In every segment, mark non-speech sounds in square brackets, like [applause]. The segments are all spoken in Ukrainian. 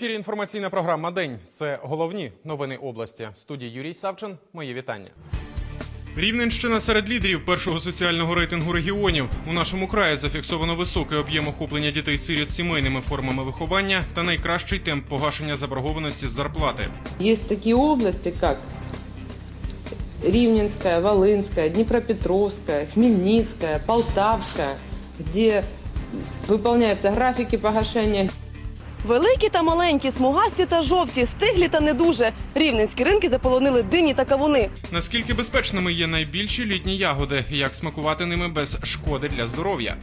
В ефірі інформаційна програма День. Це головні новини області. В студії Юрій Савчин. Мої вітання. Рівненщина серед лідерів першого соціального рейтингу регіонів. У нашому краї зафіксовано високий об'єм охоплення дітей сиріт сімейними формами виховання та найкращий темп погашення заборгованості з зарплати. Есть такие области, как Ривненская, Волынская, Днепропетровская, Хмельницкая, Полтавская, где выполняются графики погашения. Великі та маленькі, смугасті та жовті, стиглі та не дуже. Рівненські ринки заполонили дині та кавуни. Наскільки безпечними є найбільші літні ягоди, як смакувати ними без шкоди для здоров'я?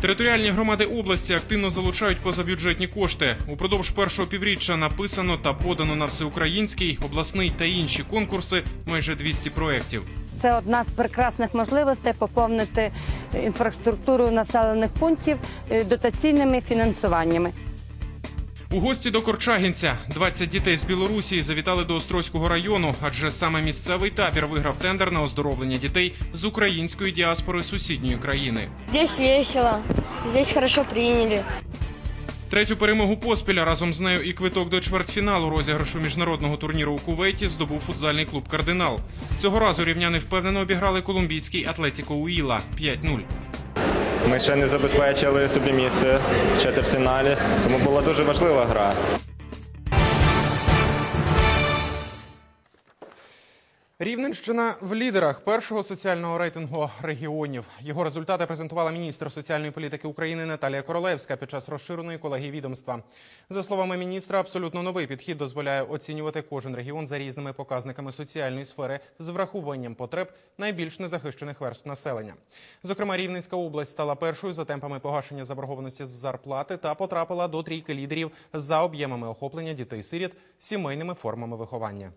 Територіальні громади області активно залучають позабюджетні кошти. Упродовж першого півріччя написано та подано на всеукраїнський, обласний та інші конкурси майже 200 проєктів. Це одна з прекрасних можливостей поповнити інфраструктуру населених пунктів е, дотаційними фінансуваннями. У гості до Корчагінця 20 дітей з Білорусі завітали до Острозького району, адже саме місцевий табір виграв тендер на оздоровлення дітей з української діаспори сусідньої країни. Здесь весело, здесь хорошо приняли. Третю перемогу поспіля разом з нею і квиток до чвертьфіналу розіграшу міжнародного турніру у Кувейті здобув футзальний клуб Кардинал. Цього разу рівняни впевнено обіграли колумбійський Атлетіко Уіла 5-0. Ми ще не забезпечили собі місце в четвертьфіналі, тому була дуже важлива гра. Рівненщина в лідерах першого соціального рейтингу регіонів. Його результати презентувала міністр соціальної політики України Наталія Королевська під час розширеної колегії відомства. За словами міністра, абсолютно новий підхід дозволяє оцінювати кожен регіон за різними показниками соціальної сфери з врахуванням потреб найбільш незахищених верств населення. Зокрема, Рівненська область стала першою за темпами погашення заборгованості з зарплати та потрапила до трійки лідерів за об'ємами охоплення дітей-сиріт сімейними формами виховання.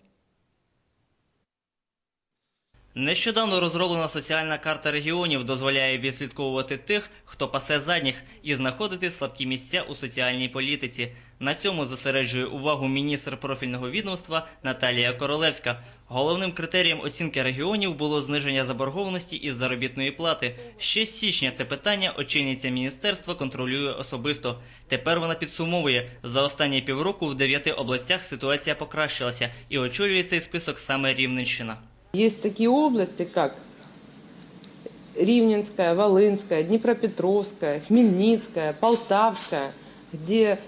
Нещодавно розроблена соціальна карта регіонів дозволяє відслідковувати тих, хто пасе задніх, і знаходити слабкі місця у соціальній політиці. На цьому зосереджує увагу міністр профільного відомства Наталія Королевська. Головним критерієм оцінки регіонів було зниження заборгованості із заробітної плати. Ще з січня це питання очільниця міністерства контролює особисто. Тепер вона підсумовує за останні півроку в дев'яти областях ситуація покращилася, і очолює цей список саме Рівненщина. Есть такие области, как Ривненская, Волынская, Днепропетровская, Хмельницкая, Полтавская, где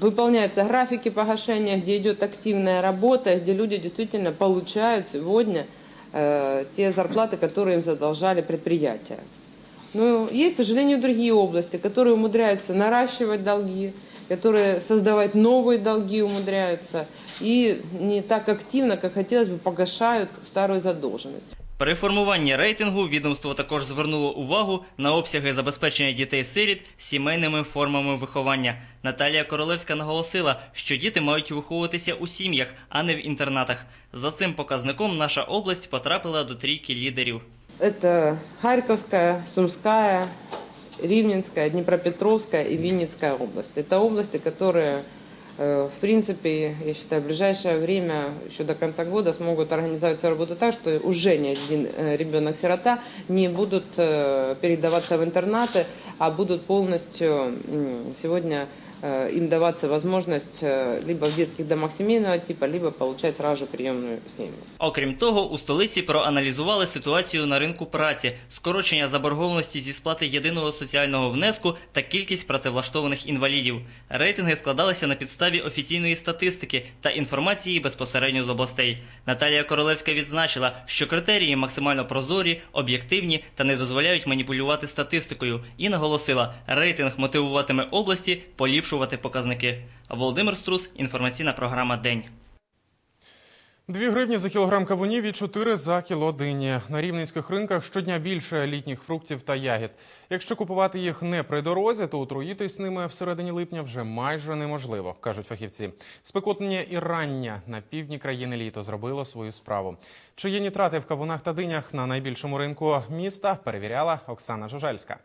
выполняются графики погашения, где идет активная работа, где люди действительно получают сегодня э, те зарплаты, которые им задолжали предприятия. Но есть, к сожалению, другие области, которые умудряются наращивать долги, которые создавать новые долги умудряются и не так активно, как хотелось бы, погашают старую задолженность. При формуванні рейтингу відомство також звернуло увагу на обсяги забезпечення дітей-сиріт сімейними формами виховання. Наталія Королевська наголосила, що діти мають виховуватися у сім'ях, а не в інтернатах. За цим показником наша область потрапила до трійки лідерів. Это Харьковская, Сумская, Ривненская, Днепропетровская и Винницкая область. Это области, которые, э, в принципе, я считаю, в ближайшее время, еще до конца года, смогут организовать свою работу так, что уже ни один э, ребенок-сирота не будут э, передаваться в интернаты, а будут полностью м, сегодня э, им даваться возможность э, либо в детских домах семейного типа, либо получать сразу же приемную семью. Окрім того, у столиці проаналізували ситуацію на ринку праці, скорочення заборгованості зі сплати єдиного соціального внеску та кількість працевлаштованих інвалідів. Рейтинги складалися на підставі офіційної статистики та інформації безпосередньо з областей. Наталія Королевська відзначила, що критерії максимально прозорі, об'єктивні та не дозволяють маніпулювати статистикою, і наголосила, рейтинг мотивуватиме області поліпшувати показники. Володимир Струс, інформаційна програма День. Дві гривні за кілограм кавунів і 4 за кіло дині. На рівненських ринках щодня більше літніх фруктів та ягід. Якщо купувати їх не при дорозі, то отруїтись ними всередині липня вже майже неможливо, кажуть фахівці. Спекотне і рання на півдні країни літо зробило свою справу. Чи є нітрати в кавунах та динях на найбільшому ринку міста? Перевіряла Оксана Жужельська.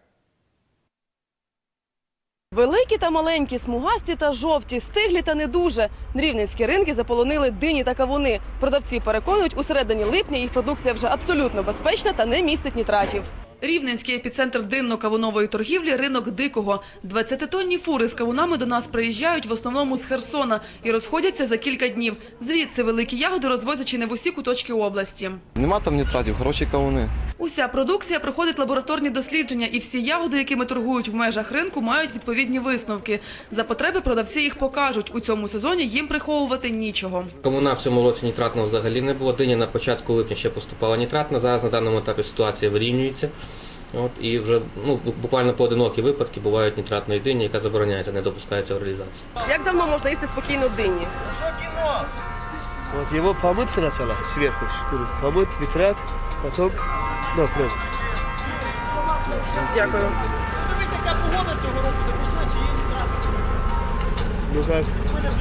Великі та маленькі, смугасті та жовті, стиглі та не дуже. Рівненські ринки заполонили дині та кавуни. Продавці переконують, у середині липня їх продукція вже абсолютно безпечна та не містить нітратів. Рівненський епіцентр динно-кавунової торгівлі – ринок Дикого. 20-тонні фури з кавунами до нас приїжджають в основному з Херсона і розходяться за кілька днів. Звідси великі ягоди розвозять чи не в усі куточки області. Нема там нітратів, хороші кавуни. Уся продукція проходить лабораторні дослідження, і всі ягоди, якими торгують в межах ринку, мають відповідні висновки. За потреби продавці їх покажуть. У цьому сезоні їм приховувати нічого. Комуна в цьому році нітратного взагалі не було. Диня на початку липня ще поступала нітратна. Зараз на даному етапі ситуація вирівнюється. От, і вже ну, буквально поодинокі випадки бувають нітратної дині, яка забороняється, не допускається в реалізацію. Як давно можна їсти спокійно дині? Вот его помыть сначала сверху, помыть, ветрят, потом на пробу. Дякую. Ну как?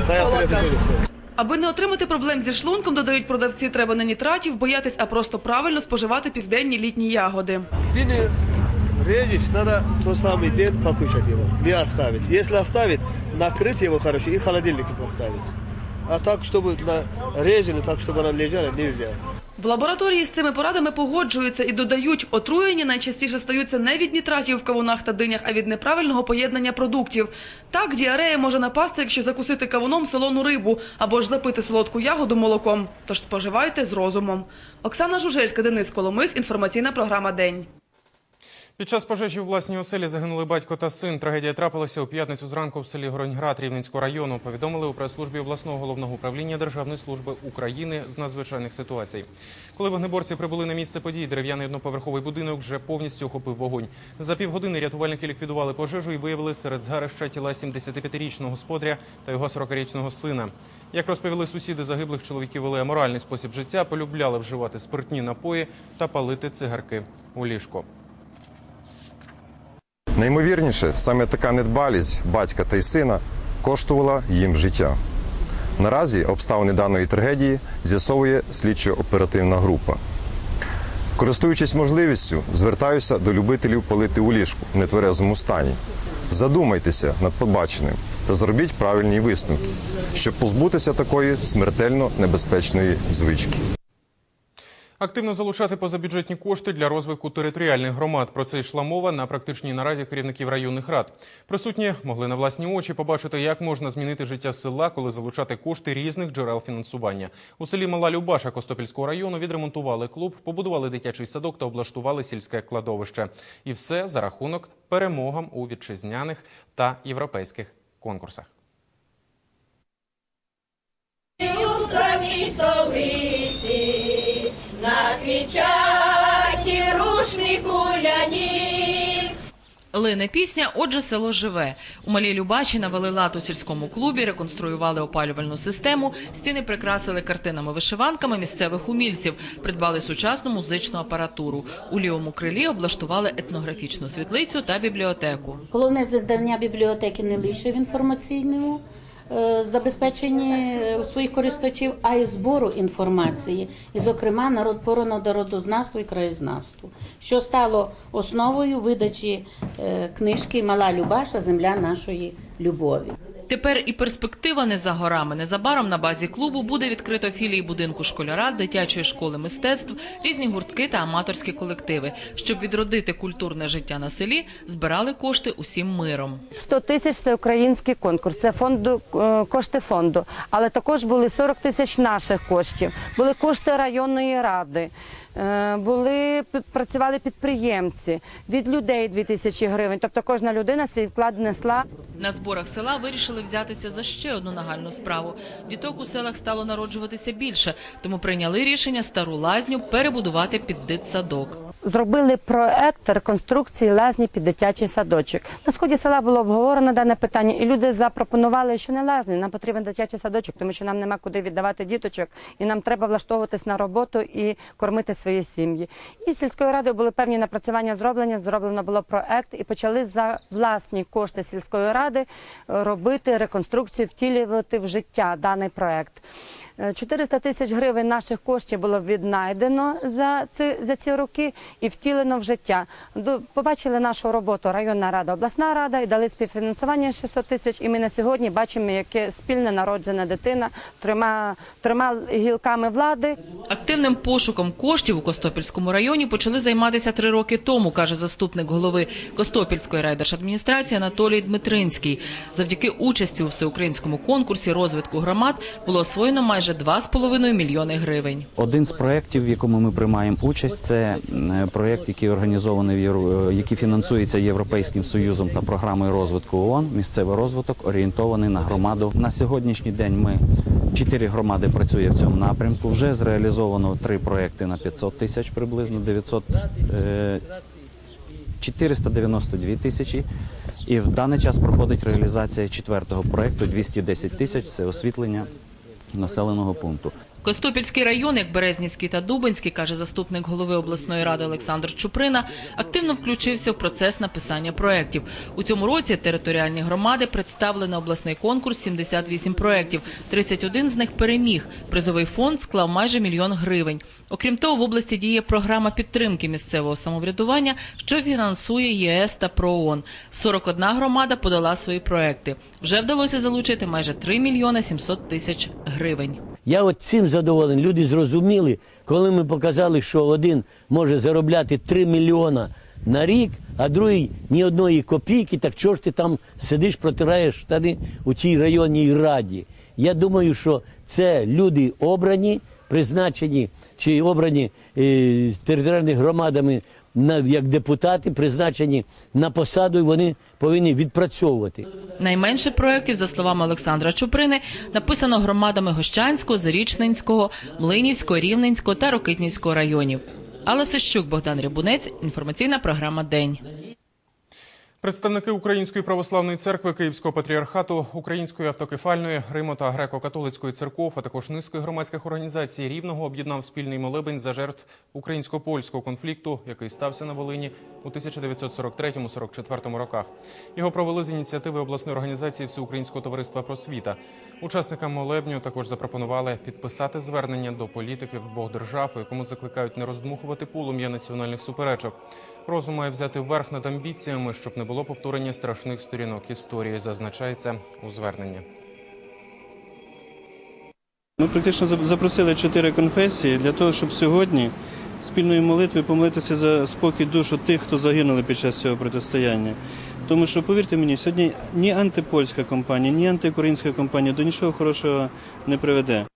Да, я приеду. Аби не отримати проблем зі шлунком, додають продавці, треба не нітратів боятись, а просто правильно споживати південні літні ягоди. Дыни режешь, надо тот самый день покушать его, не оставить. Если оставить, накрыть его хорошо и в холодильнике поставить. А так, чтобы на режено, так, чтобы она лежала, нельзя. В лабораторії з цими порадами погоджуються і додають, отруєння найчастіше стаються не від нітратів в кавунах та динях, а від неправильного поєднання продуктів. Так, діарея може напасти, якщо закусити кавуном солону рибу або ж запити солодку ягоду молоком. Тож споживайте з розумом. Оксана Жужельська, Денис Коломис, інформаційна програма День. Під час пожежі у власній оселі загинули батько та син. Трагедія трапилася у п'ятницю зранку в селі Гроньград Рівненського району. Повідомили у прес-службі обласного головного управління Державної служби України з надзвичайних ситуацій. Коли вогнеборці прибули на місце подій, дерев'яний одноповерховий будинок вже повністю охопив вогонь. За півгодини рятувальники ліквідували пожежу і виявили серед згарища тіла 75-річного господаря та його 40-річного сина. Як розповіли сусіди загиблих, чоловіки вели аморальний спосіб життя, полюбляли вживати спиртні напої та палити цигарки у ліжко. Наймовірніше, саме така недбалість батька та й сина коштувала їм життя. Наразі обставини даної трагедії з'ясовує слідчо-оперативна група. Користуючись можливістю, звертаюся до любителів палити у ліжку в нетверезому стані. Задумайтеся над побаченим та зробіть правильні висновки, щоб позбутися такої смертельно небезпечної звички. Активно залучати позабюджетні кошти для розвитку територіальних громад. Про це йшла мова на практичній нараді керівників районних рад. Присутні могли на власні очі побачити, як можна змінити життя села, коли залучати кошти різних джерел фінансування. У селі Мала Любаша Костопільського району відремонтували клуб, побудували дитячий садок та облаштували сільське кладовище. І все за рахунок перемогам у вітчизняних та європейських конкурсах. Лине пісня, отже, село живе. У малій Любачі навели лад у сільському клубі, реконструювали опалювальну систему, стіни прикрасили картинами-вишиванками місцевих умільців, придбали сучасну музичну апаратуру. У лівому крилі облаштували етнографічну світлицю та бібліотеку. Головне завдання бібліотеки не лише в інформаційному забезпеченні е, своїх користувачів, а й збору інформації, і, зокрема, народ по народознавству і краєзнавству, що стало основою видачі е, книжки Мала Любаша. Земля нашої любові. Тепер і перспектива не за горами. Незабаром на базі клубу буде відкрито філії будинку школяра, дитячої школи мистецтв, різні гуртки та аматорські колективи. Щоб відродити культурне життя на селі, збирали кошти усім миром. 100 тисяч це український конкурс, це фонду е, кошти фонду. Але також були 40 тисяч наших коштів, були кошти районної ради. е, Були працювали підприємці від людей 2 тисячі гривень. Тобто кожна людина свій вклад внесла. На зборах села вирішили взятися за ще одну нагальну справу. Діток у селах стало народжуватися більше, тому прийняли рішення стару лазню перебудувати під дитсадок. Зробили проект реконструкції лазні під дитячий садочок. На сході села було обговорено дане питання, і люди запропонували, що не лазні, нам потрібен дитячий садочок, тому що нам нема куди віддавати діточок, і нам треба влаштовуватись на роботу і кормити свої сім'ї. І сільською радою були певні напрацювання зроблені. Зроблено було проект, і почали за власні кошти сільської ради робити реконструкцію, втілювати в життя даний проект. Е, 400 тисяч гривень наших коштів було віднайдено за ці, за ці роки і втілено в життя. Побачили нашу роботу районна рада, обласна рада і дали співфінансування 600 тисяч. І ми на сьогодні бачимо, яке спільне народжена дитина трьома, трьома гілками влади. Активним пошуком коштів у Костопільському районі почали займатися три роки тому, каже заступник голови Костопільської райдержадміністрації Анатолій Дмитринський. Завдяки участі у всеукраїнському конкурсі розвитку громад було освоєно майже 2,5 мільйони гривень. Один з проєктів, в якому ми приймаємо участь, це м, проєкт, який організований в Євро- е, який фінансується Європейським Союзом та програмою розвитку ООН. Місцевий розвиток орієнтований на громаду. На сьогоднішній день ми чотири громади працює в цьому напрямку. Вже зреалізовано три проєкти на 500 тисяч, приблизно 900, е, 492 тисячі. І в даний час проходить реалізація четвертого проєкту 210 тисяч. Це освітлення населеного пункту. Костопільський район, як Березнівський та Дубинський, каже заступник голови обласної ради Олександр Чуприна, активно включився в процес написання проєктів. У цьому році територіальні громади представили на обласний конкурс 78 проєктів. 31 з них переміг. Призовий фонд склав майже мільйон гривень. Окрім того, в області діє програма підтримки місцевого самоврядування, що фінансує ЄС та ПРООН. 41 громада подала свої проекти. Вже вдалося залучити майже 3 мільйони 700 тисяч гривень. Я от цим задоволений. Люди зрозуміли, коли ми показали, що один може заробляти 3 мільйона на рік, а другий ні одної копійки, так чого ж ти там сидиш, протираєш штани у тій районній раді. Я думаю, що це люди обрані, призначені чи обрані е, територіальними громадами як депутати, призначені на посаду, і вони повинні відпрацьовувати. Найменше проєктів, за словами Олександра Чуприни, написано громадами Гощанського, Зарічненського, Млинівського, Рівненського та Рокитнівського районів. Алла Сищук, Богдан Рябунець, інформаційна програма День. Представники Української православної церкви Київського патріархату, Української автокефальної, Римо та греко-католицької церков, а також низки громадських організацій Рівного об'єднав спільний молебень за жертв українсько-польського конфлікту, який стався на Волині у 1943-44 роках. Його провели з ініціативи обласної організації Всеукраїнського товариства просвіта. Учасникам молебню також запропонували підписати звернення до політиків двох держав, у якому закликають не роздмухувати полум'я національних суперечок. Розум має взяти верх над амбіціями, щоб не було повторення страшних сторінок історії, зазначається у зверненні. Ми практично запросили чотири конфесії для того, щоб сьогодні спільною молитвою помолитися за спокій душу тих, хто загинули під час цього протистояння. Тому що, повірте мені, сьогодні ні антипольська компанія, ні антиукраїнська компанія до нічого хорошого не приведе.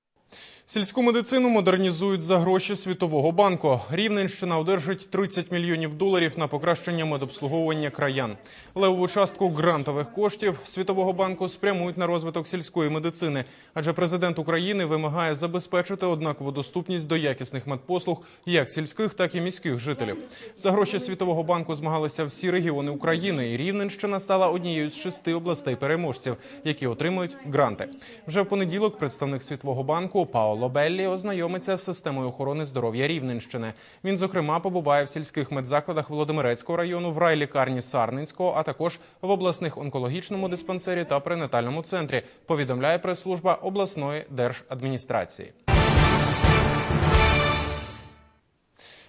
Сільську медицину модернізують за гроші Світового банку. Рівненщина одержить 30 мільйонів доларів на покращення медобслуговування краян. Левову частку грантових коштів Світового банку спрямують на розвиток сільської медицини, адже президент України вимагає забезпечити однакову доступність до якісних медпослуг як сільських, так і міських жителів. За гроші Світового банку змагалися всі регіони України, і Рівненщина стала однією з шести областей переможців, які отримують гранти. Вже в понеділок представник Світового банку Беллі ознайомиться з системою охорони здоров'я Рівненщини. Він, зокрема, побуває в сільських медзакладах Володимирецького району, в райлікарні Сарненського, а також в обласних онкологічному диспансері та пренатальному центрі. Повідомляє прес-служба обласної держадміністрації.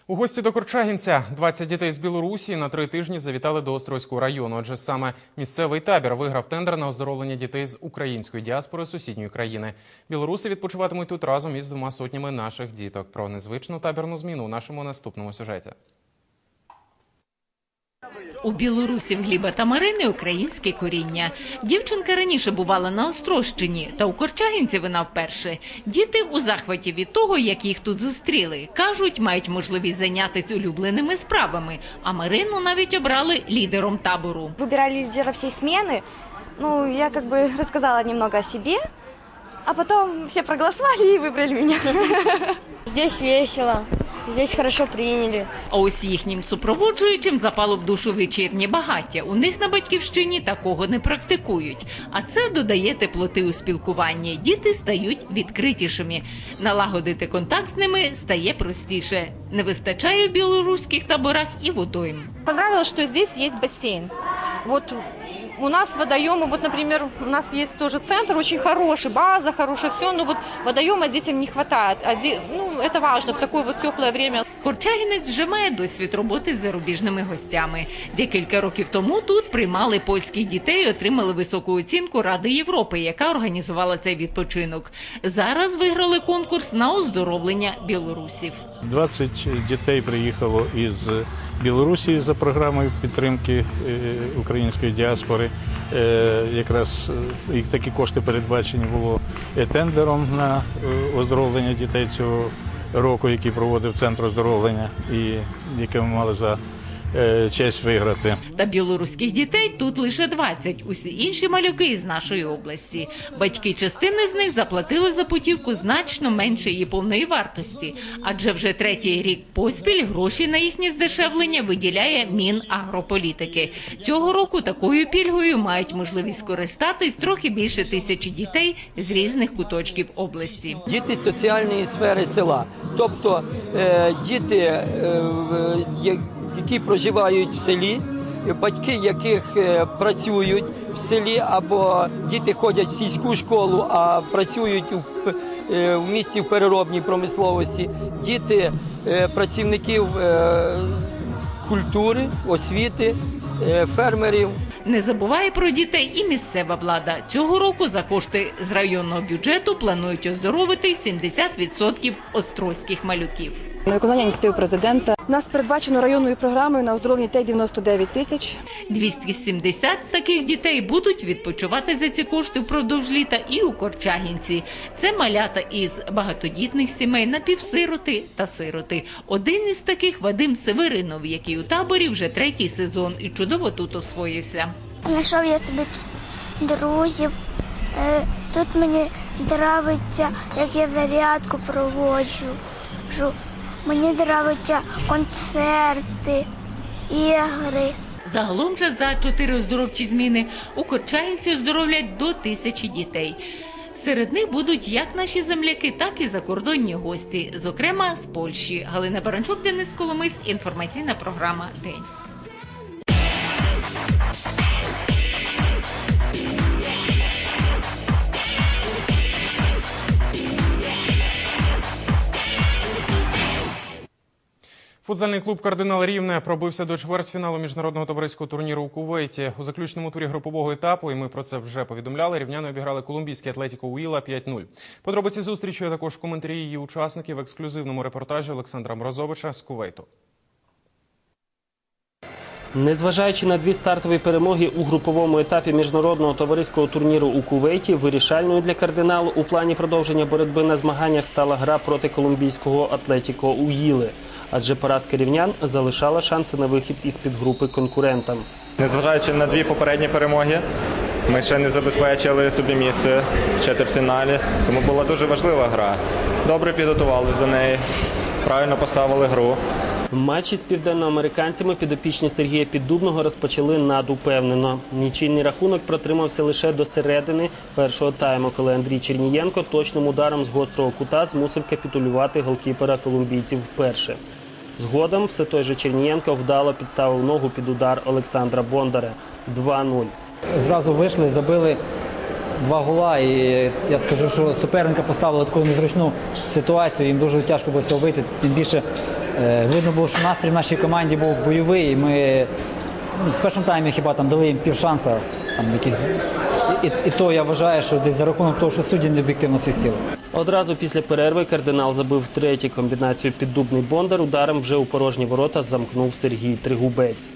У гості до Корчагінця 20 дітей з Білорусі на три тижні завітали до Острозького району. Адже саме місцевий табір виграв тендер на оздоровлення дітей з української діаспори сусідньої країни. Білоруси відпочиватимуть тут разом із двома сотнями наших діток. Про незвичну табірну зміну у нашому наступному сюжеті. У білорусів Гліба та Марини українське коріння. Дівчинка раніше бувала на Острощині, та у Корчагінці вона вперше. Діти у захваті від того, як їх тут зустріли. Кажуть, мають можливість зайнятися улюбленими справами. А Марину навіть обрали лідером табору. Выбирали лидера всей смены. Ну, я как бы рассказала немного о себе, а потом все проголосовали и выбрали меня. [laughs] Здесь весело, здесь хорошо приняли. А ось їхнім супроводжуючим запало в душу вечірнє багаття. У них на батьківщині такого не практикують. А це додає теплоти у спілкуванні. Діти стають відкритішими. Налагодити контакт з ними стає простіше. Не вистачає в білоруських таборах і водойм. Понравилось, что здесь есть бассейн. Вот у нас водоемы, вот, например, у нас есть тоже центр очень хороший, база хорошая, все, но вот водоема детям не хватает. А де- ну, это важно в такое вот теплое время. Корчагінець вже має досвід роботи з зарубіжними гостями. Декілька років тому тут приймали польських дітей і отримали високу оцінку Ради Європи, яка організувала цей відпочинок. Зараз виграли конкурс на оздоровлення білорусів. 20 дітей приїхало із Білорусі за програмою підтримки е, української діаспори. Е, Якраз е, і такі кошти передбачені було е, тендером на оздоровлення дітей цього року, який проводив центр оздоровлення, і яке ми мали за честь виграти. Та білоруських дітей тут лише 20. Усі інші малюки з нашої області. Батьки частини з них заплатили за путівку значно менше її повної вартості, адже вже третій рік поспіль гроші на їхнє здешевлення виділяє Мінагрополітики. Цього року такою пільгою мають можливість скористатись трохи більше тисячі дітей з різних куточків області. діти соціальної сфери села, тобто е, діти, е, які проживають в селі. Батьки, яких е, працюють в селі, або діти ходять в сільську школу, а працюють у, е, в місті в переробній промисловості, діти е, працівників культури, освіти, фермерів. Не забуває про дітей і місцева влада. Цього року за кошти з районного бюджету планують оздоровити 70% острозьких малюків. На виконання ініціатив президента нас передбачено районною програмою на оздоровлення дітей 99 тисяч. 270 таких дітей будуть відпочивати за ці кошти впродовж літа і у Корчагінці. Це малята із багатодітних сімей, напівсироти та сироти. Один із таких Вадим Северинов, який у таборі вже третій сезон і чудово тут освоївся. Знайшов я собі тут друзів. Е, Тут мені подобається, як я зарядку проводжу. Мені подобаються концерти, ігри. Загалом же за чотири оздоровчі зміни у Корчаїнці оздоровлять до тисячі дітей. Серед них будуть як наші земляки, так і закордонні гості, зокрема з Польщі. Галина Баранчук, Денис Коломис, інформаційна програма День. Футзальний клуб Кардинал Рівне пробився до чвертьфіналу міжнародного товариського турніру у Кувейті. У заключному турі групового етапу, і ми про це вже повідомляли. Рівняни обіграли колумбійський Атлетіко Уіла 5-0. Подробиці зустрічі а також коментарі її учасників в ексклюзивному репортажі Олександра Морозовича з Кувейту. Незважаючи на дві стартові перемоги у груповому етапі міжнародного товариського турніру у Кувейті, вирішальною для кардиналу у плані продовження боротьби на змаганнях стала гра проти колумбійського Атлетіко Уїли. Адже поразка рівнян залишала шанси на вихід із підгрупи конкурентам. Незважаючи на дві попередні перемоги, ми ще не забезпечили собі місце в четвертьфіналі, тому була дуже важлива гра. Добре підготувалися до неї, правильно поставили гру. Матчі з південноамериканцями підопічні Сергія Піддубного розпочали надупевнено. Нічийний рахунок протримався лише до середини першого тайму, коли Андрій Чернієнко точним ударом з гострого кута змусив капітулювати голкіпера колумбійців вперше. Згодом все той же Чернієнко вдало підставив ногу під удар Олександра Бондаря 2-0. Зразу вийшли, забили два гола. І я скажу, що суперника поставили таку незручну ситуацію. Їм дуже тяжко було вийти. Тим більше видно було, що настрій в нашій команді був бойовий. Ми ну, в першому таймі хіба там дали їм пів шанса, Там якісь і, і, то я вважаю, що десь за рахунок того, що судді не об'єктивно свістіли. Одразу після перерви кардинал забив третю комбінацію піддубний Бондар. Ударом вже у порожні ворота замкнув Сергій Тригубець.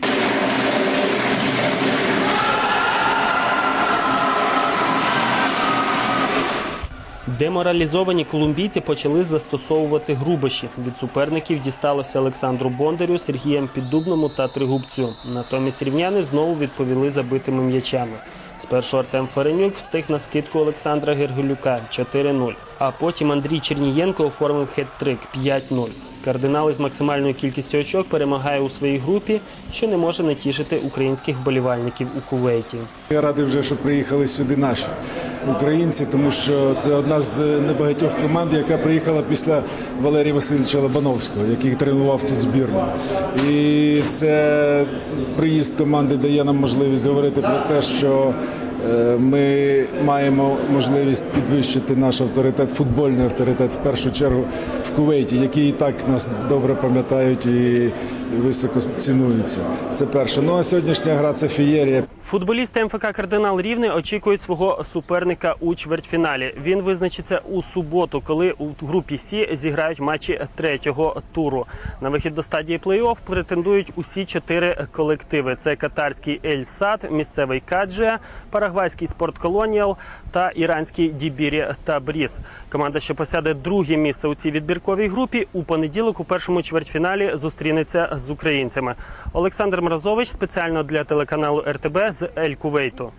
Деморалізовані колумбійці почали застосовувати грубощі. Від суперників дісталося Олександру Бондарю, Сергієм Піддубному та Тригубцю. Натомість рівняни знову відповіли забитими м'ячами. Спершу Артем Фаренюк встиг на скидку Олександра Гергелюка 4-0. А потім Андрій Чернієнко оформив хет-трик 5-0. Кардинал із максимальною кількістю очок перемагає у своїй групі, що не може не тішити українських вболівальників у Кувейті. Я радий вже, що приїхали сюди наші українці, тому що це одна з небагатьох команд, яка приїхала після Валерія Васильовича Лобановського, який тренував тут збірну. І це приїзд команди дає нам можливість говорити про те, що ми маємо можливість підвищити наш авторитет, футбольний авторитет в першу чергу в Кувейті, який і так нас добре пам'ятають і високо цінується. Це перше. Ну а сьогоднішня гра це фієрія. Футболісти МФК Кардинал Рівне очікують свого суперника у чвертьфіналі. Він визначиться у суботу, коли у групі Сі зіграють матчі третього туру. На вихід до стадії плей-офф претендують усі чотири колективи: це катарський Ель Сад, місцевий Каджія, парагвайський Спорт Колоніал та іранський Дібірі та Бріз. Команда, що посяде друге місце у цій відбірковій групі, у понеділок у першому чвертьфіналі зустрінеться з українцями. Олександр Мразович спеціально для телеканалу РТБ з Ель Кувейту.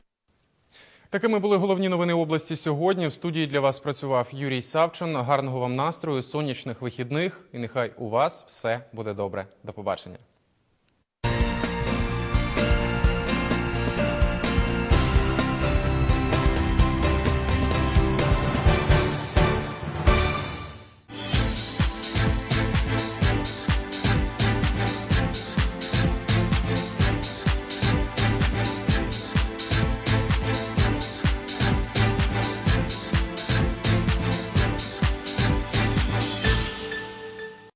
Такими були головні новини області сьогодні. В студії для вас працював Юрій Савчин. Гарного вам настрою, сонячних вихідних, і нехай у вас все буде добре. До побачення.